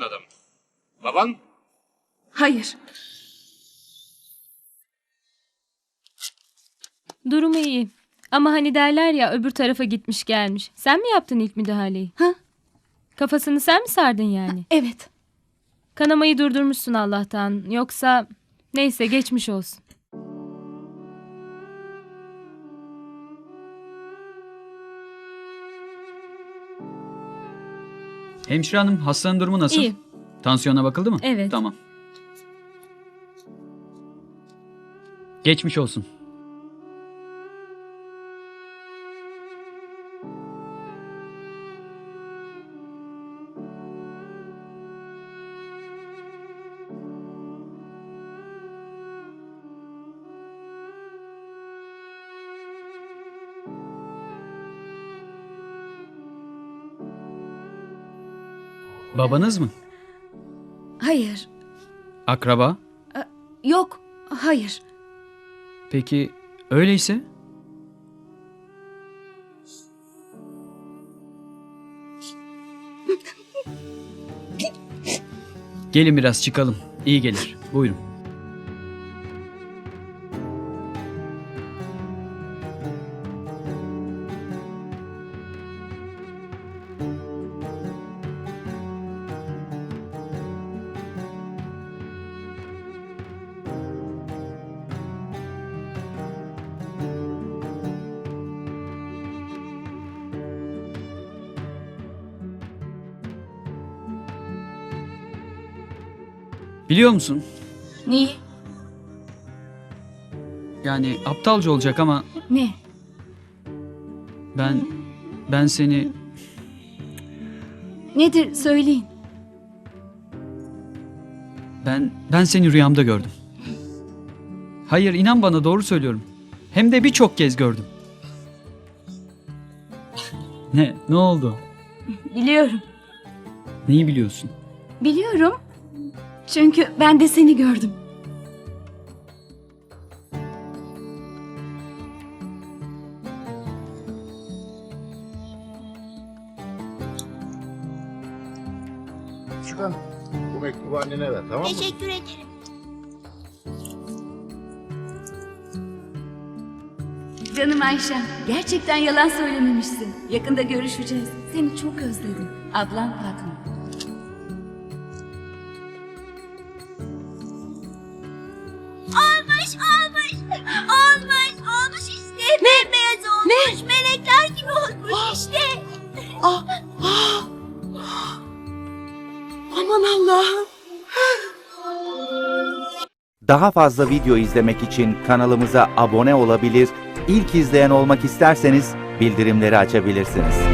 adam. Baban? Hayır. Durumu iyi. Ama hani derler ya öbür tarafa gitmiş gelmiş. Sen mi yaptın ilk müdahaleyi? Ha? Kafasını sen mi sardın yani? Evet. Kanamayı durdurmuşsun Allah'tan. Yoksa neyse geçmiş olsun. Hemşire hanım hastanın durumu nasıl? İyi. Tansiyona bakıldı mı? Evet. Tamam. Geçmiş olsun. Babanız mı? Hayır. Akraba? Yok. Hayır. Peki öyleyse? Gelin biraz çıkalım. İyi gelir. Buyurun. Biliyor musun? Neyi? Yani aptalca olacak ama Ne? ben ben seni Nedir söyleyin. ben ben seni rüyamda gördüm. Hayır inan bana doğru söylüyorum. Hem de birçok kez gördüm. Ne? Ne oldu? Biliyorum. Neyi biliyorsun? Biliyorum. Çünkü ben de seni gördüm. Çıkan bu mektubu annene ver tamam mı? Teşekkür ederim. Canım Ayşem, gerçekten yalan söylememişsin. Yakında görüşeceğiz. Seni çok özledim. Ablam Fatma. Allah'ım. Daha fazla video izlemek için kanalımıza abone olabilir, ilk izleyen olmak isterseniz bildirimleri açabilirsiniz.